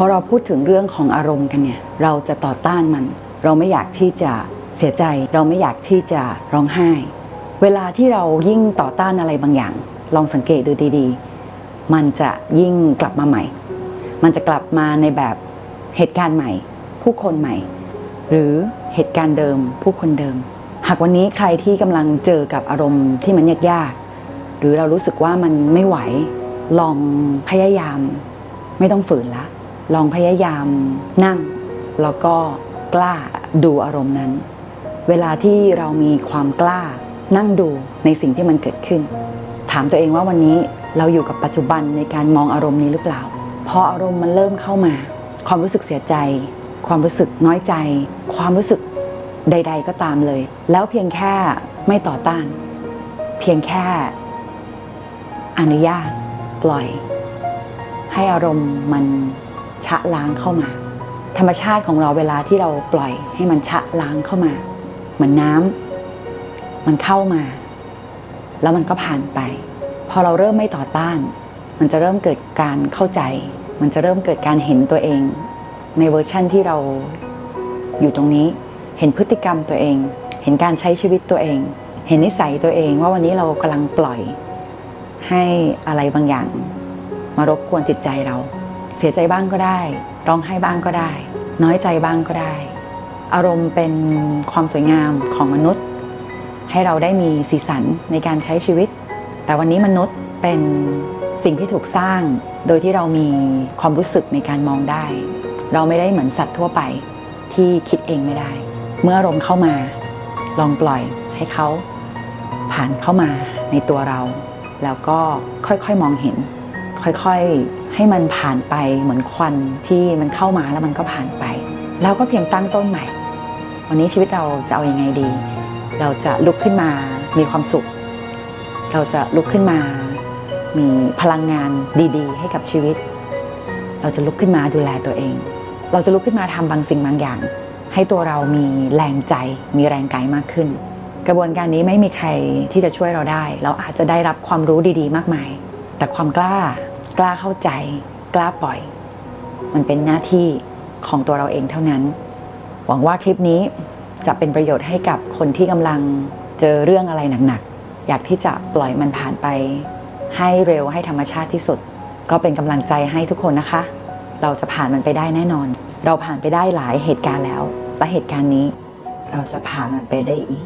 พอเราพูดถึงเรื่องของอารมณ์กันเนี่ยเราจะต่อต้านมัน เราไม่อยากที่จะเสียใจ เราไม่อยากที่จะร้องไห้ เวลาที่เรายิ่งต่อต้านอะไรบางอย่าง ลองสังเกตดูดีๆ มันจะยิ่งกลับมาใหม่ มันจะกลับมาในแบบเหตุการณ์ใหม่ ผู้คนใหม่ หรือเหตุการณ์เดิม ผู้คนเดิม หากวันนี้ใครที่กำลังเจอกับอารมณ์ที่มันยากๆหรือเรารู้สึกว่ามันไม่ไหวลองพยายาม ไม่ต้องฝืนละ ลองพยายามนั่ง แล้วก็กล้าดูอารมณ์นั้น เวลาที่เรามีความกล้านั่งดูในสิ่งที่มันเกิดขึ้น ถามตัวเองว่าวันนี้เราอยู่กับปัจจุบันในการมองอารมณ์นี้หรือเปล่า พออารมณ์มันเริ่มเข้ามา ความรู้สึกเสียใจ ความรู้สึกน้อยใจ ความรู้สึกใด ๆ ก็ตามเลย แล้วเพียงแค่ไม่ต่อต้าน เพียงแค่ อนุญาต ปล่อย ให้อารมณ์มัน ชะล้างเข้ามา ธรรมชาติของเราเวลาที่เราปล่อยให้มันชะล้างเข้ามา เหมือนน้ำมันเข้ามา แล้วมันก็ผ่านไป พอเราเริ่มไม่ต่อต้าน มันจะเริ่มเกิดการเข้าใจ มันจะเริ่มเกิดการเห็นตัวเอง ในเวอร์ชั่นที่เราอยู่ตรงนี้เห็นพฤติกรรมตัวเอง เห็นการใช้ชีวิตตัวเอง เห็นนิสัยตัวเองว่าวันนี้เรากำลังปล่อยให้อะไรบางอย่าง มารบกวนจิตใจเรา เสียใจบ้างก็ได้ ร้องไห้บ้างก็ได้ น้อยใจบ้างก็ได้ อารมณ์เป็นความสวยงามของมนุษย์ ให้เราได้มีสีสันในการใช้ชีวิต แต่วันนี้มนุษย์เป็นสิ่งที่ถูกสร้าง โดยที่เรามีความรู้สึกในการมองได้ เราไม่ได้เหมือนสัตว์ทั่วไปที่คิดเองไม่ได้ เมื่ออารมณ์เข้ามา ลองปล่อยให้เขาผ่านเข้ามาในตัวเรา แล้วก็ค่อยๆมองเห็น ค่อยๆ ให้มันผ่านไปเหมือนควันที่มันเข้ามาแล้วมันก็ผ่านไปแล้วก็เพียงตั้งต้นใหม่ วันนี้ชีวิตเราจะเอาอยัางไงดี เราจะลุกขึ้นมามีความสุข เราจะลุกขึ้นมา มีพลังงานดี ๆ ให้กับชีวิต เราจะลุกขึ้นมาดูแลตัวเอง เราจะลุกขึ้นมาทำบางสิ่งบางอย่าง ให้ตัวเรามีแรงใจ มีแรงกายมากขึ้น กระบวนการนี้ไม่มีใครที่จะช่วยเราได้ เราอาจจะได้รับความรู้ดี ๆ มากมาย แต่ความกล้า กล้าเข้าใจ กล้าปล่อย มันเป็นหน้าที่ของตัวเราเองเท่านั้น หวังว่าคลิปนี้จะเป็นประโยชน์ให้กับคนที่กำลังเจอเรื่องอะไรหนักๆ อยากที่จะปล่อยมันผ่านไป ให้เร็วให้ธรรมชาติที่สุด ก็เป็นกำลังใจให้ทุกคนนะคะ เราจะผ่านมันไปได้แน่นอน เราผ่านไปได้หลายเหตุการณ์แล้ว และเหตุการณ์นี้ เราจะผ่านมันไปได้อีก